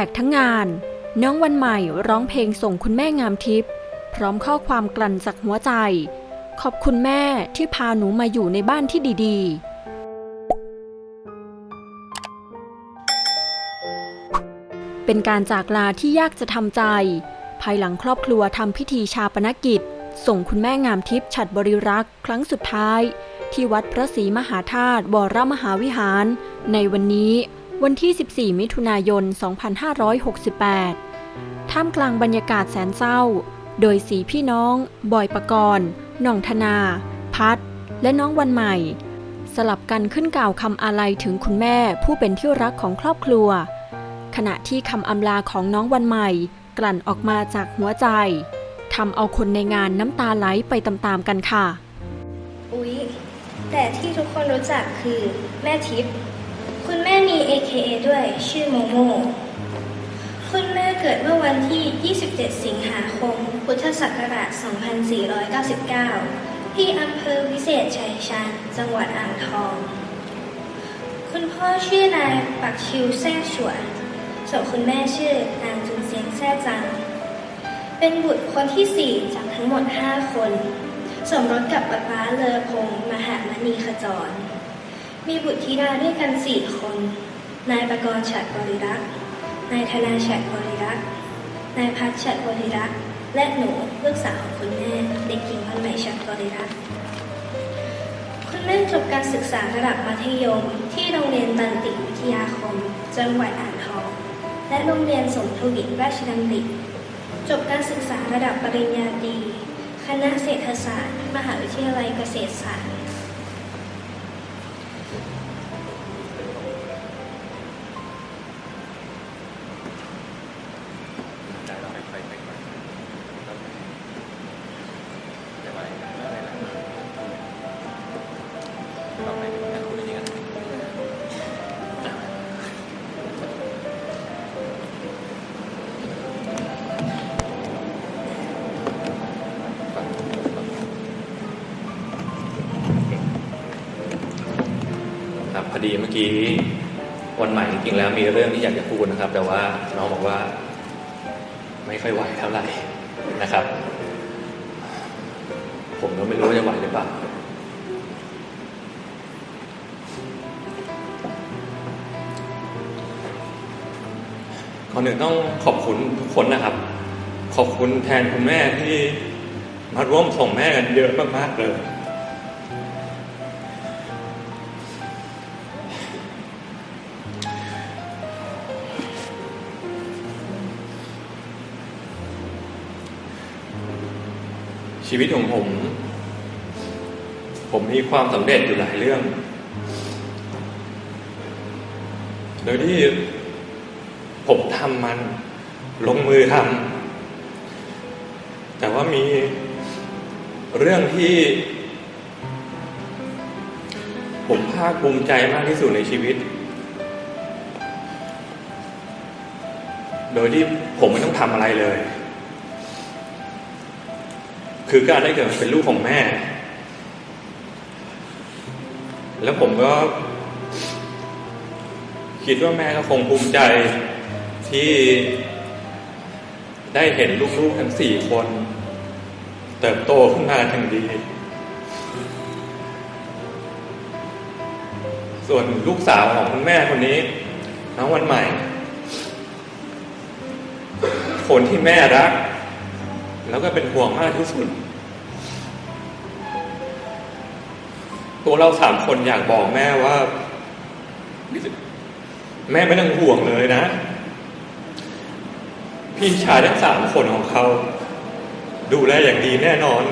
แตกทั้งงาน น้องวันใหม่ร้องเพลงส่งคุณแม่งามทิพย์พร้อมข้อความกลั่นจากหัวใจ ขอบคุณแม่ที่พาหนูมาอยู่ในบ้านที่ดีๆเป็นการจากลาที่ยากจะทำใจ ภายหลังครอบครัวทำพิธีชาปนกิจ ส่งคุณแม่งามทิพย์ฉัดบริรักษ์ครั้งสุดท้าย ที่วัดพระศรีมหาธาตุวรมหาวิหาร ในวันนี้ วันที่ 14 มิถุนายน 2568 ท่ามกลางบรรยากาศแสนเศร้า โดยสีพี่น้อง บอยปกรณ์หน่องธนา พัด และน้องวันใหม่ สลับกันขึ้นกล่าวคำอาลัยถึงคุณแม่ผู้เป็นที่รักของครอบครัว ขณะที่คำอำลาของน้องวันใหม่ กลั่นออกมาจากหัวใจทำเอาคนในงานน้ำตาไหลไปตามๆกันค่ะ อุ๊ย แต่ที่ทุกคนรู้จักคือแม่ทิพย์ คุณแม่มี AKA ด้วยชื่อโมโม คุณแม่เกิดเมื่อวันที่ 27 สิงหาคม พุทธศักราช 2499 ที่อำเภอวิเศษชัยชาญ จังหวัดอ่างทอง คุณพ่อชื่อนายปักชิวแซ่ฉวน ส่วนคุณแม่ชื่อนางจุนเซียงแซ่จัง เป็นบุตรคนที่ 4 จากทั้งหมด 5 คน สมรสกับป๊าเลอพงษ์มหามณีขจร มีบุตรธิดาด้วยกันสี่คน นายประกรณ์ฉัดบริรักษ์ นายธนาฉัดบริรักษ์ นายพัชฉัดบริรักษ์ และหนูลูกสาวของคุณแม่เด็กหญิงวันใหม่ฉัดบริรักษ์ คุณแม่จบการศึกษาระดับมัธยม ที่โรงเรียนตันติวิทยาคม จังหวัดอ่างทอง และโรงเรียนสมทวินราชดำริจบการศึกษาระดับปริญญาตรี คณะเศรษฐศาสตร์ มหาวิทยาลัยเกษตรศาสตร์ อดีเมื่อกี้วันใหม่จริงๆแล้วมีเรื่องที่อยากจะพูดนะครับ แต่ว่าน้องบอกว่า ไม่ค่อยไหวเท่าไหร่นะครับ ผมก็ไม่รู้ว่าจะไหวหรือเปล่าก่อนหนึ่งต้องขอบคุณทุกคนนะครับ ขอบคุณแทนคุณแม่ที่มาร่วมส่งแม่กันเยอะมากๆเลย ชีวิตของผม ผมมีความสำเร็จอยู่หลายเรื่อง โดยที่ผมทำมัน ลงมือทำแต่ว่ามีเรื่องที่ ผมภาคภูมิใจมากที่สุดในชีวิต โดยที่ผมไม่ต้องทำอะไรเลย คือการได้เกิดเป็นลูกของแม่ แล้วผมก็ คิดว่าแม่ก็คงภูมิใจที่ได้เห็นลูกๆทั้งสี่คน เติบโตขึ้นมาอย่างดี ส่วนลูกสาวของคุณแม่คนนี้ น้องวันใหม่ คนที่แม่รัก แล้วก็เป็นห่วงมากที่สุด ตัวเราสามคนอยากบอกแม่ว่า แม่ไม่ต้องห่วงเลยนะ พี่ชายทั้งสามคนของเขา ดูแลอย่างดีแน่นอน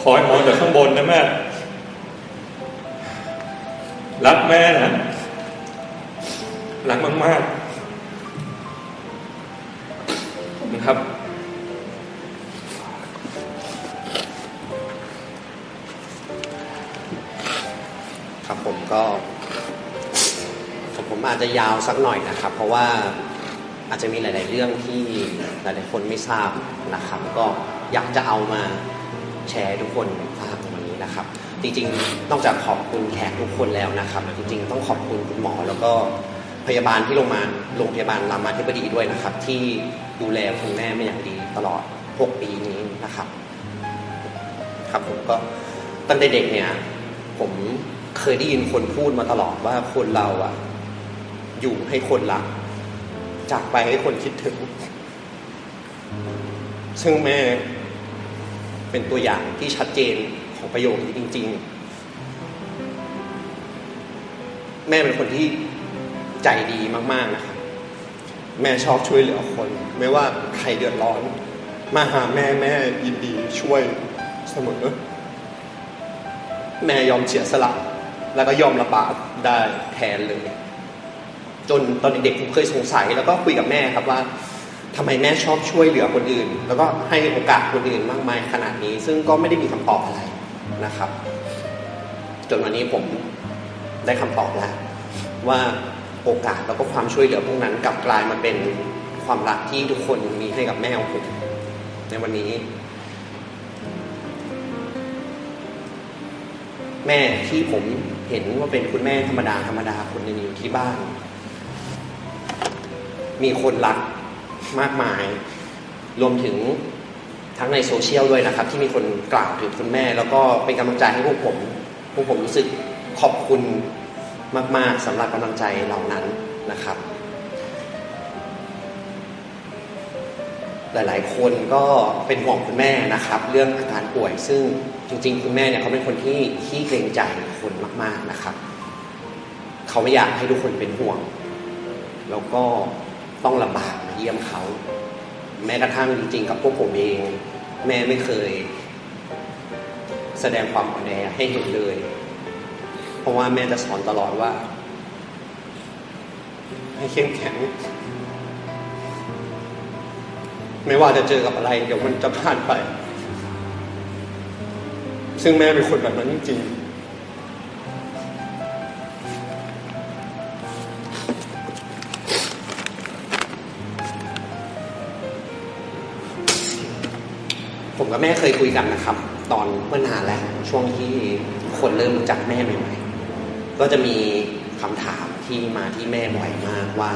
คอยมองจากข้างบนนะแม่ รักแม่นะ รักมากๆนะครับ ครับผมก็ผมอาจจะยาวสักหน่อยนะครับ เพราะว่าอาจจะมีหลาย ๆ เรื่องที่หลาย ๆ คนไม่ทราบนะครับ ก็อยากจะเอามาแชร์ทุกคนทราบวันนี้นะครับ จริง ๆ นอกจากขอบคุณแขกทุกคนแล้วนะครับ จริง ๆ ต้องขอบคุณคุณหมอแล้วก็พยาบาลที่โรงพยาบาลโรงพยาบาลรามาธิบดีด้วยนะครับ ที่ดูแลคุณแม่ไม่อย่างดีตลอด 6 ปีนี้นะครับ ครับผมก็ตั้งแต่เด็กเนี่ย ผม เคยได้ยินคนพูดมาตลอดว่าคนเราอะอยู่ให้คนรัก จากไปให้คนคิดถึง ซึ่งแม่เป็นตัวอย่างที่ชัดเจนของประโยคนี้จริง ๆ แม่เป็นคนที่ใจดีมาก ๆ นะครับ แม่ชอบช่วยเหลือคน ไม่ว่าใครเดือดร้อน มาหาแม่แม่ยินดีช่วยเสมอ แม่ยอมเสียสละ แล้วก็ยอมระบาดได้แทนเลย จนตอนเด็กๆผมเคยสงสัย แล้วก็คุยกับแม่ครับว่าทำไมแม่ชอบช่วยเหลือคนอื่น แล้วก็ให้โอกาสคนอื่นมากมายขนาดนี้ ซึ่งก็ไม่ได้มีคำตอบอะไรนะครับ จนวันนี้ผมได้คำตอบแล้ว ว่าโอกาสแล้วก็ความช่วยเหลือพวกนั้นกลับกลายมาเป็นความรักที่ทุกคนมีให้กับแม่ของผมในวันนี้ แม่ที่ผม เห็นว่าเป็นคุณแม่ธรรมดาธรรมดาคนหนึ่งอยู่ที่บ้าน มีคนรักมากมาย รวมถึงทั้งในโซเชียลด้วยนะครับ ที่มีคนกล่าวถึงคุณแม่ แล้วก็เป็นกำลังใจให้พวกผมพวกผมรู้สึกขอบคุณมาก ๆสำหรับกำลังใจเหล่านั้นนะครับ หลาย ๆ คนก็เป็นห่วงคุณแม่นะครับ เรื่องอาการป่วยซึ่ง จริงๆ คุณแม่เนี่ยเขาเป็นคนที่ขี้เกรงใจคนมาก ๆนะครับ เขาไม่อยากให้ทุกคนเป็นห่วง แล้วก็ต้องลำบากมาเยี่ยมเขา แม้กระทั่งจริง ๆ กับพวกผมเอง แม่ไม่เคย แสดงความอ่อนแอให้เห็นเลย เพราะว่าแม่จะสอนตลอดว่า ให้เข้มแข็งไม่ว่าจะเจอกับอะไร เดี๋ยวมันจะผ่านไป ซึ่งแม่เป็นคนแบบนั้นจริงผมกับแม่เคยคุยกันนะครับ ตอนเมื่อนานแล้วช่วงที่คนเริ่มรู้จักแม่ใหม่ๆก็จะมีคำถามที่มาที่แม่บ่อยมากว่า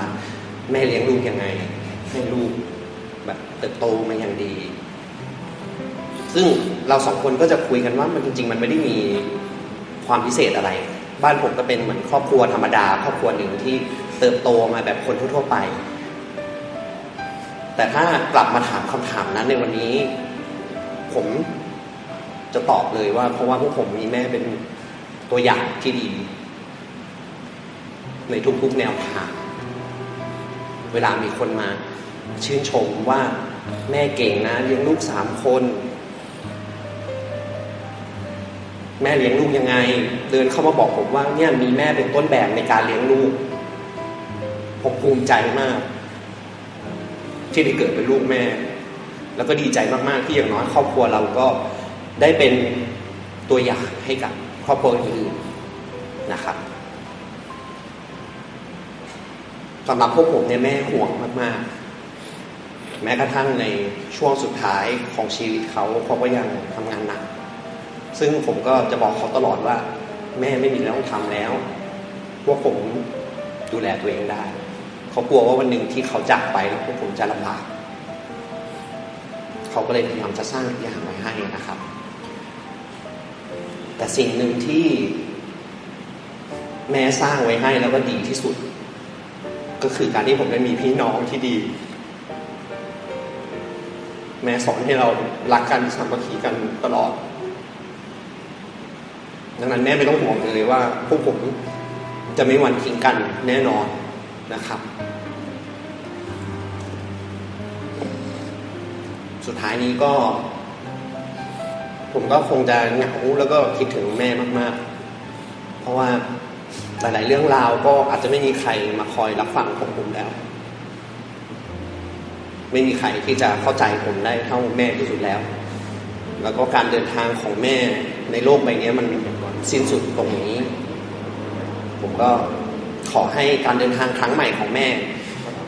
แม่เลี้ยงลูกยังไง ให้ลูกแบบเติบโตมาอย่างดี ซึ่งเราสองคนก็จะคุยกันว่ามันจริง ๆ มันไม่ได้มีความพิเศษอะไร บ้านผมก็เป็นเหมือนครอบครัวธรรมดา ครอบครัวหนึ่งที่เติบโตมาแบบคนทั่วๆไป แต่ถ้ากลับมาถามคำถามนั้นในวันนี้ ผมจะตอบเลยว่า เพราะว่าพวกผมมีแม่เป็นตัวอย่างที่ดี ในทุกๆแนวทางเวลามีคนมาชื่นชมว่าแม่เก่งนะเลี้ยงลูกสามคน แม่เลี้ยงลูกยังไง เดินเข้ามาบอกผมว่าเนี่ยมีแม่เป็นต้นแบบในการเลี้ยงลูก ผมภูมิใจมาก ที่ได้เกิดเป็นลูกแม่ แล้วก็ดีใจมากๆ ที่อย่างน้อยครอบครัวเราก็ได้เป็นตัวอย่างให้กับครอบครัวอื่นนะครับสำหรับพวกผมเนี่ยแม่ห่วงมาก ๆ แม้กระทั่งในช่วงสุดท้ายของชีวิตเขาเขาก็ยังทำงานหนัก ซึ่งผมก็จะบอกเขาตลอดว่า แม่ไม่มีอะไรต้องทำแล้วพวกผมดูแลตัวเองได้ เขากลัวว่าวันหนึ่งที่เขาจากไปแล้วพวกผมจะลำบากเขาก็เลยพยายามจะสร้างอย่างไว้ให้นะครับ แต่สิ่งหนึ่งที่แม่สร้างไว้ให้แล้วก็ดีที่สุด ก็คือการที่ผมได้มีพี่น้องที่ดี แม่สอนให้เรารักกันสามัคคีกันตลอด ดังนั้นแม่ไม่ต้องห่วงเลยว่าพวกผมจะไม่หวันทิ้งกันแน่นอนนะครับ สุดท้ายนี้ก็ ผมก็คงจะเหงาแล้วก็คิดถึงแม่มาก ๆ เพราะว่าหลาย ๆ เรื่องราวก็อาจจะไม่มีใครมาคอยรับฟังของผมแล้ว ไม่มีใครที่จะเข้าใจผมได้เท่าแม่ที่สุดแล้ว แล้วก็การเดินทางของแม่ในโลกใบนี้มัน สิ้นสุดตรงนี้ ผมก็ขอให้การเดินทางครั้งใหม่ของแม่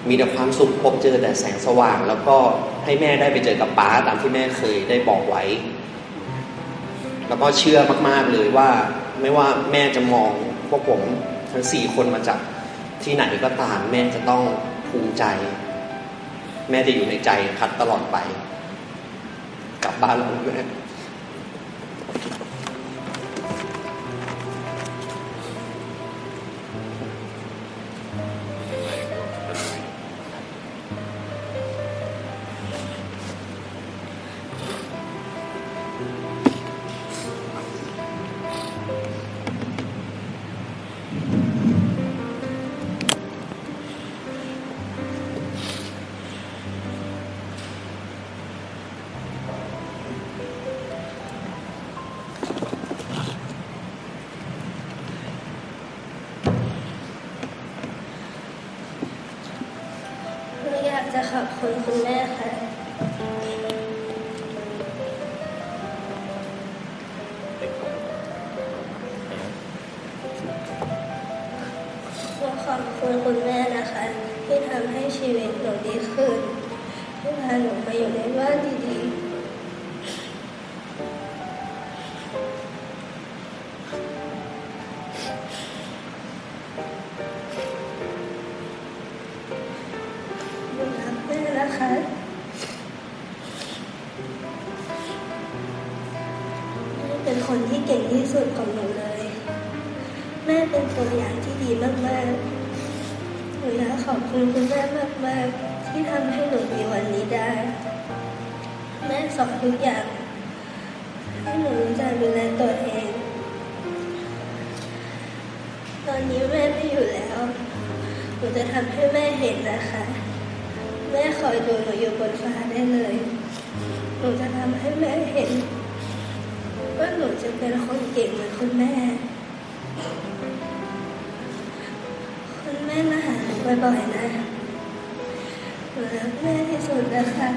มีแต่ความสุขพบเจอแต่แสงสว่าง แล้วก็ให้แม่ได้ไปเจอกับป้าตามที่แม่เคยได้บอกไว้ แล้วก็เชื่อมากๆเลยว่าไม่ว่าแม่จะมองพวกผมทั้งสี่คนมาจากที่ไหนก็ตามแม่จะต้องภูมิใจ แม่จะอยู่ในใจพัดตลอดไป กลับบ้านแล้วแม่ จะขอบคุณคุณแม่ค่ะขอขอบคุณคุณแม่นะคะ ที่ทำให้ชีวิตหนูดีขึ้นที่พาหนูมาอยู่ในบ้านดีๆ คนที่เก่งที่สุดของหนูเลย แม่เป็นตัวอย่างที่ดีมากๆหนูอยากขอบคุณคุณแม่มากๆ ที่ทำให้หนูมีวันนี้ได้ แม่สอนทุกอย่างให้หนูรู้จักดูแลตัวเอง ตอนนี้แม่ไม่อยู่แล้วหนูจะทำให้แม่เห็นนะคะ แม่คอยดูหนูอยู่บนฟ้าได้เลย หนูจะทำให้แม่เห็น ว่าหนูจะเป็นคนเก่งเหมือนคุณแม่ คุณแม่มาหาหนูบ่อยๆนะหนูรักแม่ที่สุดนะคะ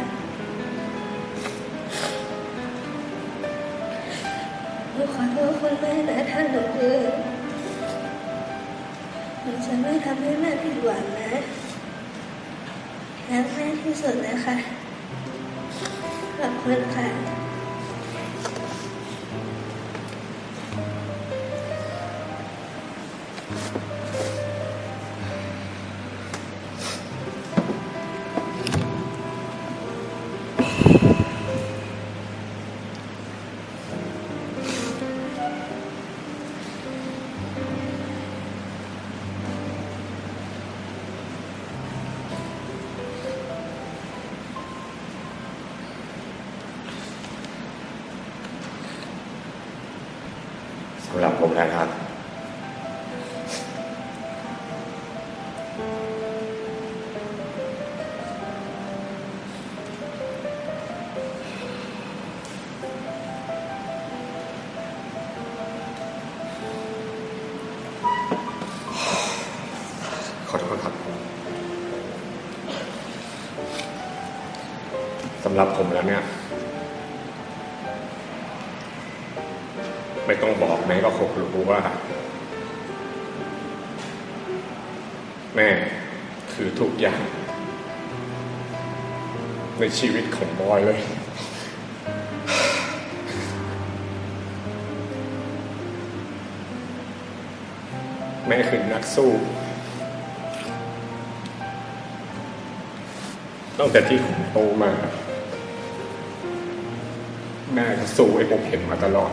หนูขอโทษคุณแม่นะถ้าหนูดื้อหนูจะไม่ทำให้แม่ผิดหวังนะรักแม่ที่สุดนะคะขอบคุณค่ะำหรับผมแล้วเนี่ย ไม่ต้องบอกแม่ก็คงรู้ว่า แม่คือทุกอย่าง ในชีวิตของบอยเลยแม่คือนักสู้ ตั้งแต่ที่ผมโตมา สู้ให้ผมเห็นมาตลอด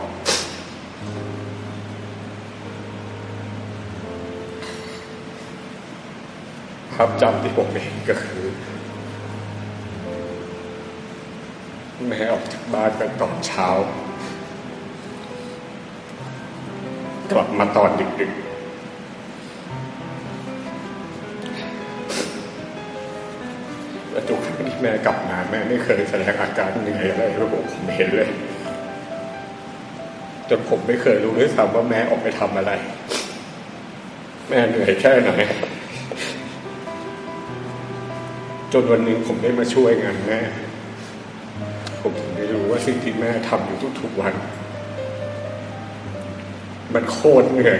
ภาพจำที่ผมเห็นก็คือแม่ออกจากบ้านกันตอนเช้า กลับมาตอนดึกๆและทุกครั้งที่แม่กลับมาแม่ไม่เคยแสดงอาการเหนื่อยอะไรให้ผมผมเห็นเลย จนผมไม่เคยรู้ด้วยซ้ำว่าแม่ออกไปทำอะไร แม่เหนื่อยแค่ไหนจนวันหนึ่งผมได้มาช่วยงานแม่ ผมถึงได้รู้ว่าสิ่งที่แม่ทำอยู่ทุกๆวัน มันโคตรเหนื่อย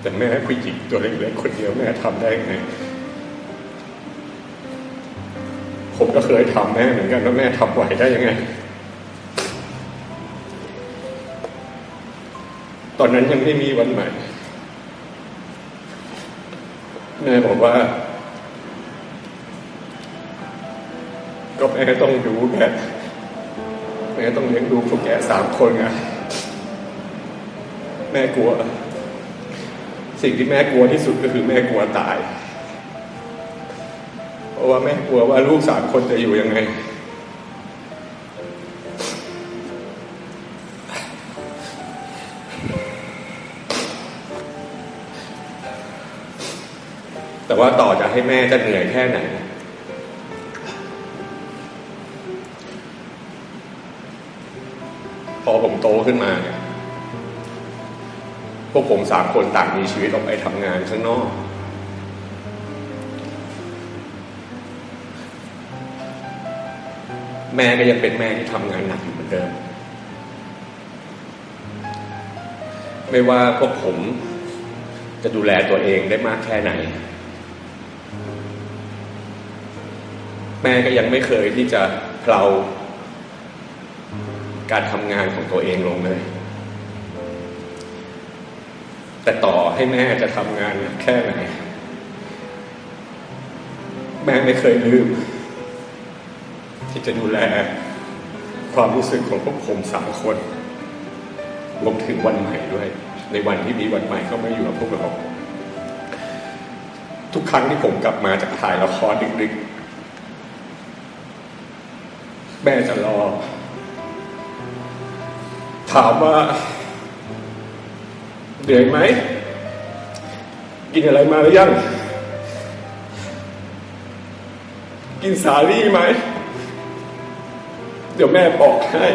แต่แม่ผู้หญิงตัวเล็กๆคนเดียวแม่ทำได้ไง ผมก็เคยทำแม่เหมือนกันแล้วแม่ทำไหวได้ยังไง ตอนนั้นยังไม่มีวันใหม่ แม่บอกว่า ก็แม่ต้องดูแกแม่ต้องเลี้ยงดูพวกแกสามคนไงแม่กลัว สิ่งที่แม่กลัวที่สุดก็คือแม่กลัวตาย ราะว่าแม่กลัวว่าลูกสามคนจะอยู่ยังไง แต่ว่าต่อจะให้แม่จะเหนื่อยแค่ไหน พอผมโตขึ้นมาเนี่ยพวกผมสามคนต่างมีชีวิตออกไปทำงานข้างนอก แม่ก็ยังเป็นแม่ที่ทำงานหนักอยู่เหมือนเดิม ไม่ว่าพวกผมจะดูแลตัวเองได้มากแค่ไหน แม่ก็ยังไม่เคยที่จะเพลาการทำงานของตัวเองลงเลย แต่ต่อให้แม่จะทำงานหนักแค่ไหน แม่ไม่เคยลืม ที่จะดูแลความรู้สึกของพวกผมสามคนรวมถึงวันใหม่ด้วย ในวันที่มีวันใหม่เข้ามาอยู่กับพวกเราทุกครั้งที่ผมกลับมาจากถ่ายละครดึกๆ แม่จะรอ ถามว่าเหนื่อยไหม กินอะไรมาหรือยัง กินสาลี่ไหม เดี๋ยวแม่บอกให้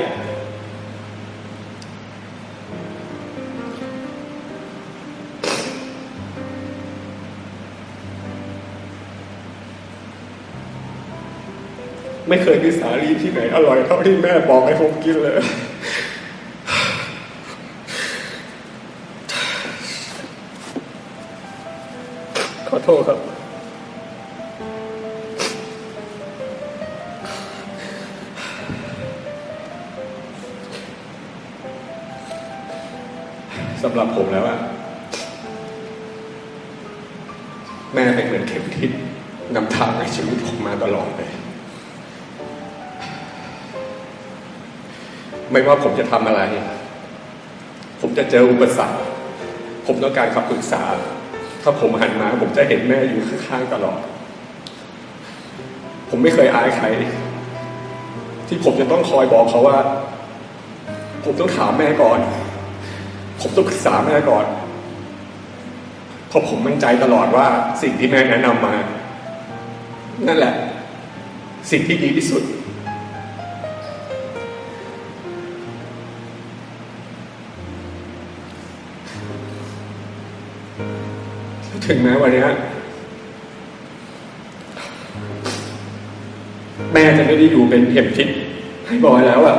ไม่เคยมีสาลีที่ไหนอร่อยเท่าที่แม่บอกให้ผมกินเลย ขอโทษครับำหรับผมแล้วอะแม่เป็นเหมือนเข็มทิศนำทางในชีวิตผมมาตลอดเลย ไม่ว่าผมจะทำอะไร ผมจะเจออุปสรรค ผมต้องการคำปรึกษา ถ้าผมหันมา ผมจะเห็นแม่อยู่ข้างๆตลอด ผมไม่เคยอายใคร ที่ผมจะต้องคอยบอกเขาว่า ผมต้องถามแม่ก่อน ผมต้องปรึกษาแม่ก่อน เพราะผมมั่นใจตลอดว่าสิ่งที่แม่แนะนำมา นั่นแหละ สิ่งที่ดีที่สุด ถึงแม้วันนี้แม่จะไม่ได้อยู่เป็นเข็มทิศให้บอยแล้วอะ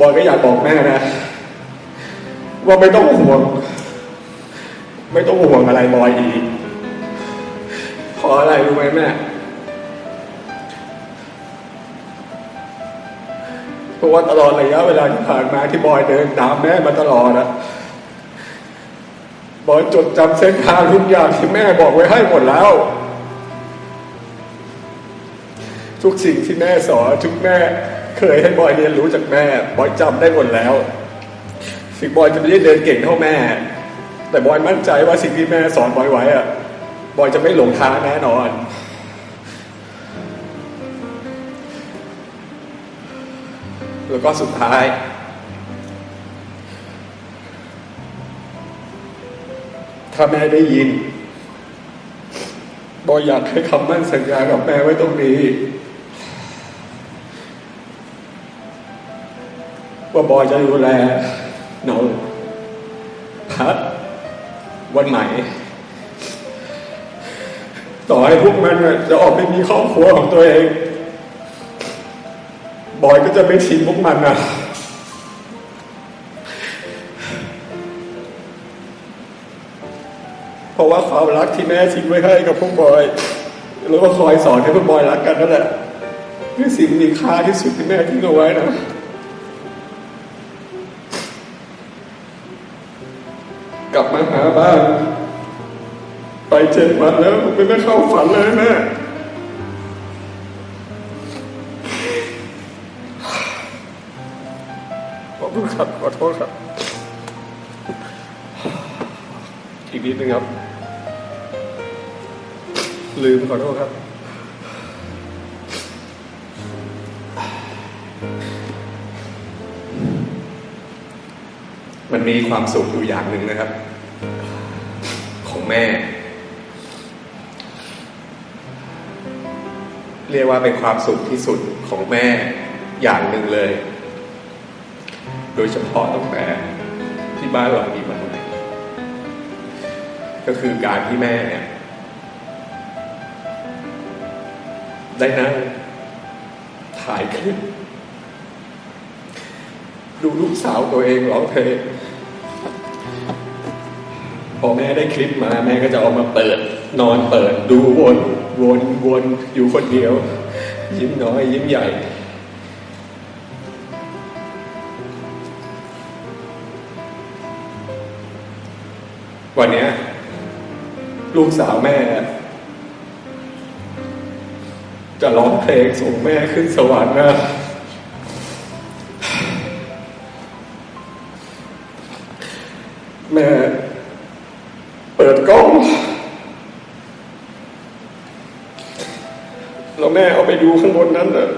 บอยก็อยากบอกแม่นะ ว่าไม่ต้องห่วง ไม่ต้องห่วงอะไรบอยอีกเพราะอะไรรู้ไหมแม่เพราะว่าตลอดระยะเวลาที่ผ่านมาที่บอยเดินตามแม่มาตลอดอะบอยจดจำเส้นทางทุกอย่างที่แม่บอกไว้ให้หมดแล้ว ทุกสิ่งที่แม่สอนทุกแม่ เคยให้บอยเรียนรู้จากแม่ บอยจำได้หมดแล้วสิ่งบอยจะไม่ได้เดินเก่งเท่าแม่ แต่บอยมั่นใจว่าสิ่งที่แม่สอนบอยไว้อะบอยจะไม่หลงทางแน่นอนแล้วก็สุดท้าย ถ้าแม่ได้ยิน บอยอยากให้คำมั่นสัญญากับแม่ไว้ตรงนี้ ว่าบอยจะดูแลน้องพัดวันใหม่ต่อให้พวกมันจะออกไปมีครอบครัวของตัวเอง บอยก็จะไม่ทิ้งพวกมันนะเพราะว่าความรักที่แม่ทิ้งไว้ให้กับพวกบอย แล้วก็คอยสอนให้พวกบอยรักกันนั่นแหละนี่สิ่งมีค่าที่สุดที่แม่ทิ้งเอาไว้นะาบ้านไปเจ็ดวันแล้วไม่ไม่เข้าฝันเลยแม่ขอบคุณครับขอโทษครับ อีกนิดนึงครับ ลืมขอโทษครับ มันมีความสุขอยู่อย่างหนึ่งนะครับ แม่ เรียกว่าเป็นความสุขที่สุดของแม่อย่างหนึ่งเลย โดยเฉพาะตั้งแต่ที่บ้านเรามีมาใหม่ก็คือการที่แม่เนี่ยได้นั่งถ่ายคลิปดูลูกสาวตัวเองร้องเพลง อแม่ได้คลิปมาแม่ก็จะเอามาเปิด นอนเปิดดูวนวนวนอยู่คนเดียว ยิ้มน้อย ยิ้มใหญ่ วันนี้ลูกสาวแม่ จะร้องเพลงส่งแม่ขึ้นสวรรค์นะแม่ ปิดกล้องแล้วแม่เอาไปดูข้างบนนั้นเลย